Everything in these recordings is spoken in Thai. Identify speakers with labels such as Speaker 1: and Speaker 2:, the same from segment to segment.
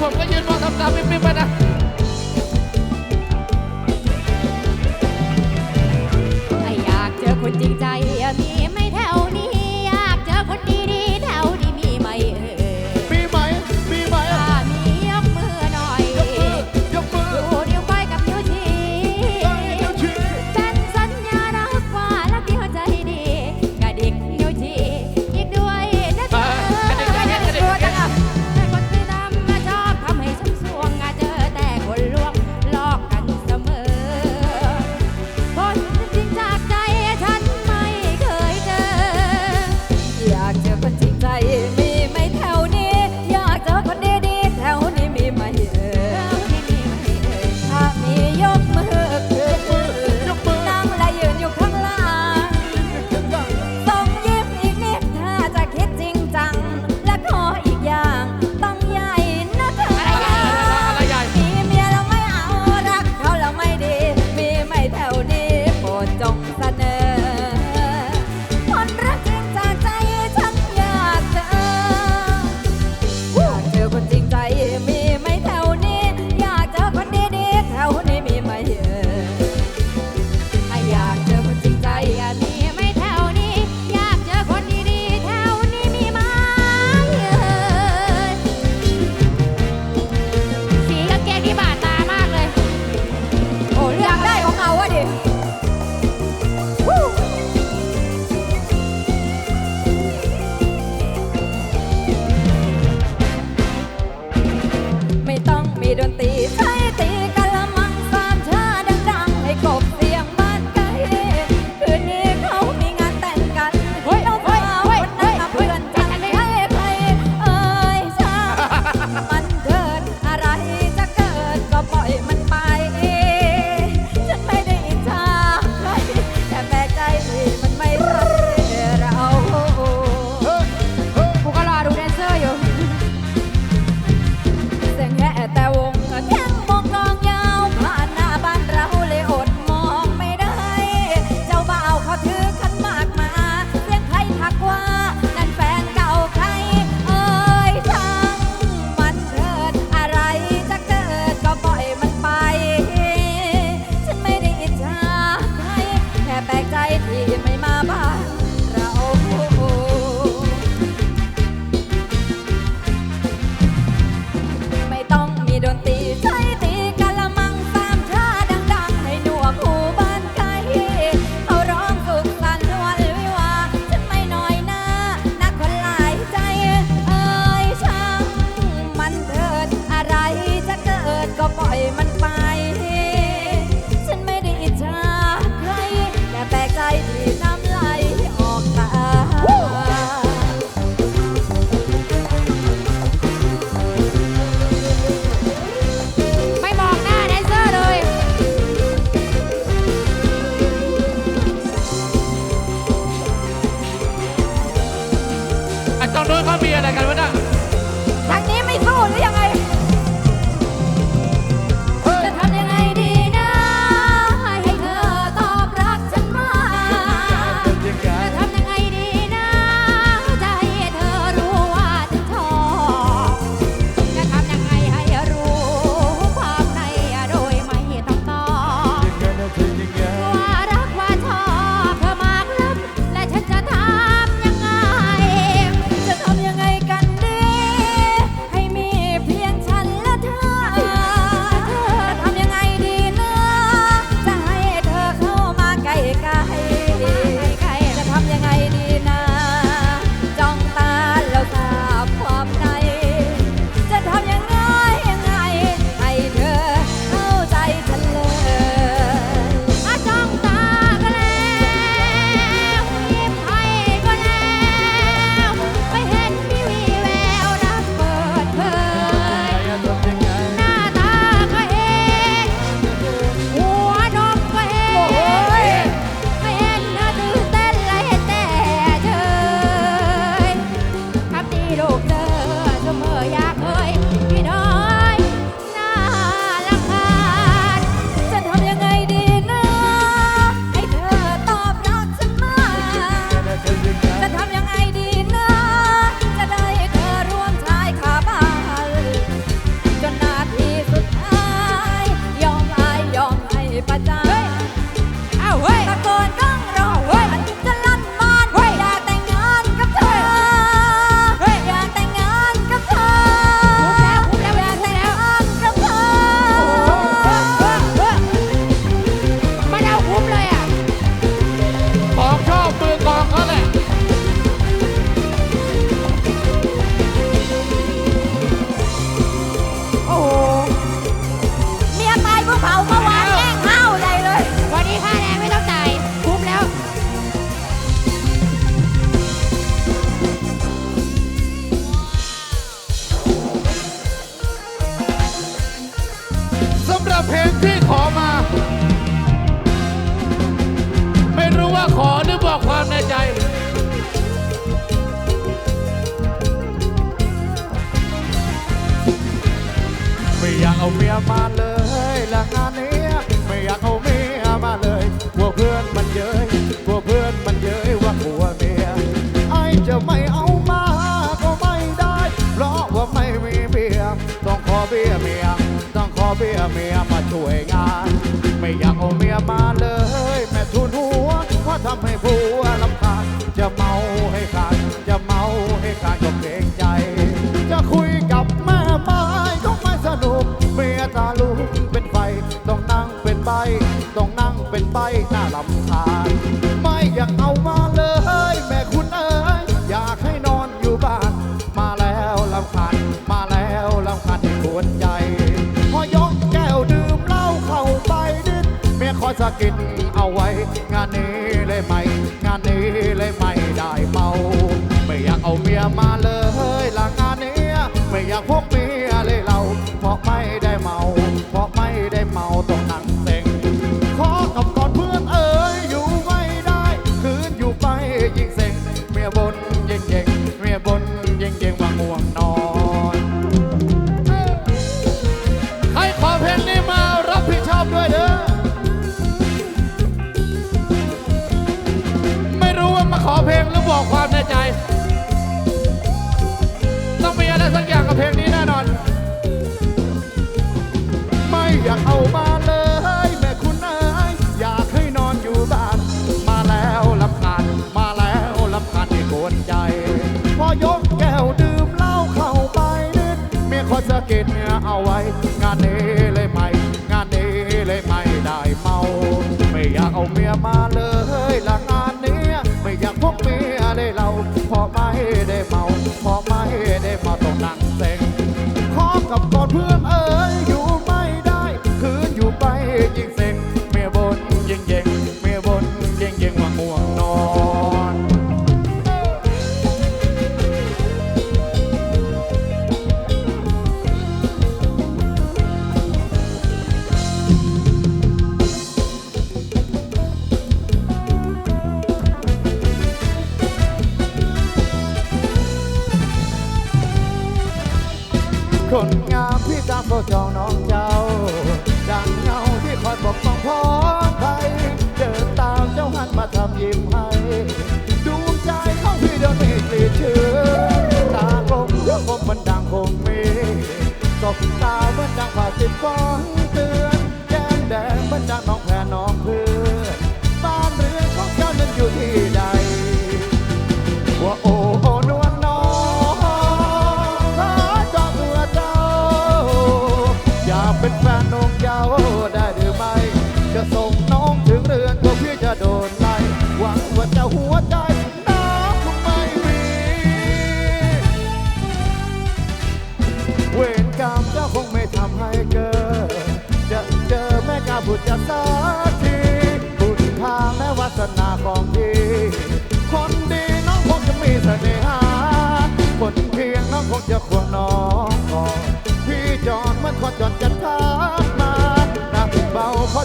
Speaker 1: ผมก็ยืนมองทำตาปิ๊บๆไปนะ
Speaker 2: ดนตรี เอา
Speaker 3: เมียมาเลยและงานนี้ไม่อยากเอาเมียมาเลยกลัวเพื่อนมันเย้ยกลัวเพื่อนมันเย้ยว่าหัวเมียไอจะไม่เอามาก็ไม่ได้ เพราะว่าไม่มีเบียต้องขอเบียเมียต้องขอเบียเมียมาช่วยงาน ไม่อยากเอาเมียมาเลย แม่ทุนหัวเพราะทำให้ผัว สะกิดเอาไว้งานนี้ นี้เลยไม่ งานนี้เลยไม่ได้เมา ไม่อยากเอาเมียมาเลยลัง จองน้องเจ้า ดังเงาที่คอยปกป้องพ่อไทยเดินตามเจ้าหันมาทำยิ้มให้ดวงใจของพี่เดินไม่กลีเชื้อตาลมเรื่องผมันดังคงมีตบตาเหมือนดังผ่าติดฟ้อง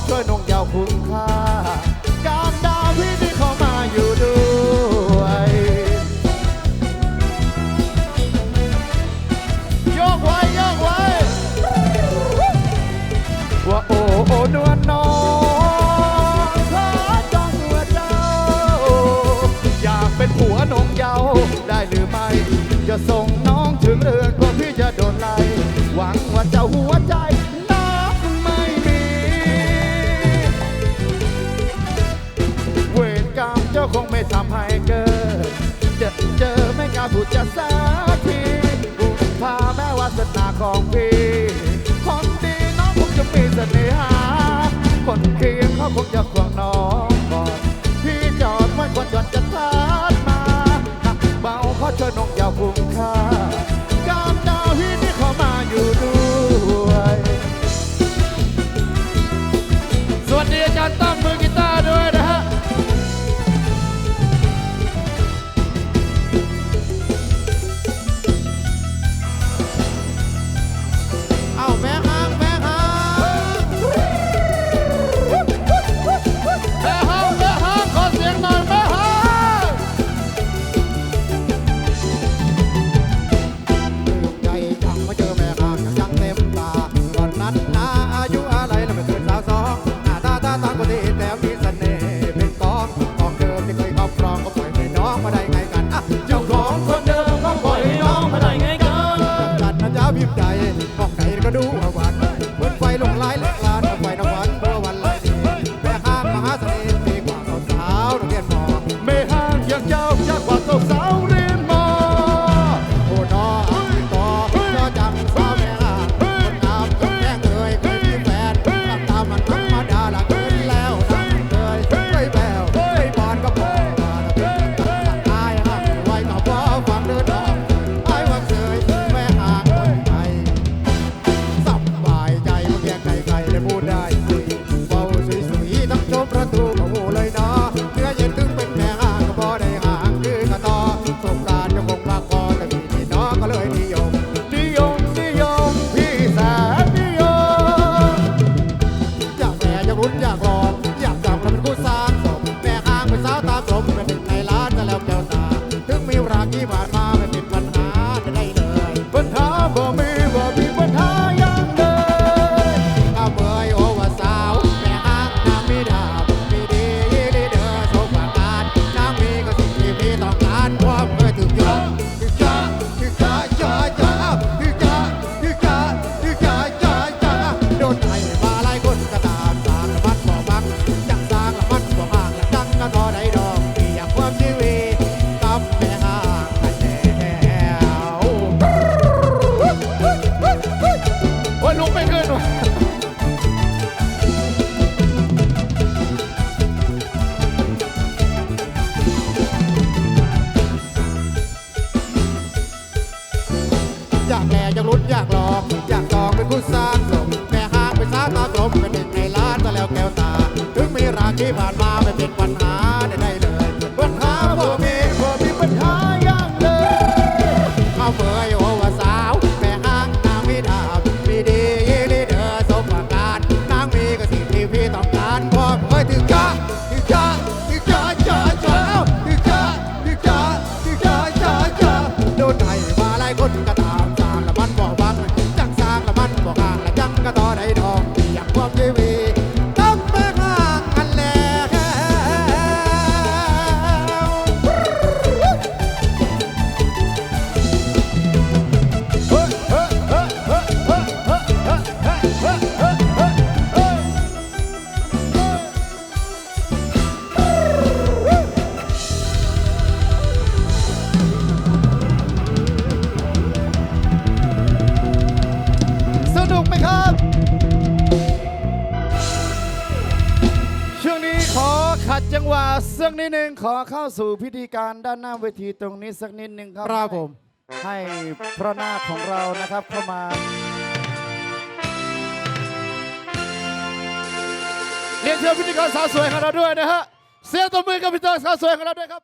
Speaker 3: ช่วยนงยาวคุ้มค่า การดาวพี่ที่เขามาอยู่ด้วยโยกไว้โยกไว้ว่าโอ้โอ้นวลน้องขอจองหัวเจ้า อยากเป็นผัวนงยาวได้หรือไม่จะส่ง ษณาของพี่ คนดีน้องคงจะมีเสน่หา คนเคียงเขาคงจะควงน้อง ที่
Speaker 4: ผ่านมาไม่เป็นปัญหา สักนิดหนึ่งขอเข้าสู่พิธีการด้านหน้าเวทีตรงนี้สักนิดหนึ่งครับ
Speaker 3: ครับผม
Speaker 4: ให้พระนาคของเรานะครับเข้ามา เรียนเชิญพิธีกรสาวสวยของเราด้วยนะฮะ เสียตัวมือกับพิธีกรสาวสวยของเราด้วยครับ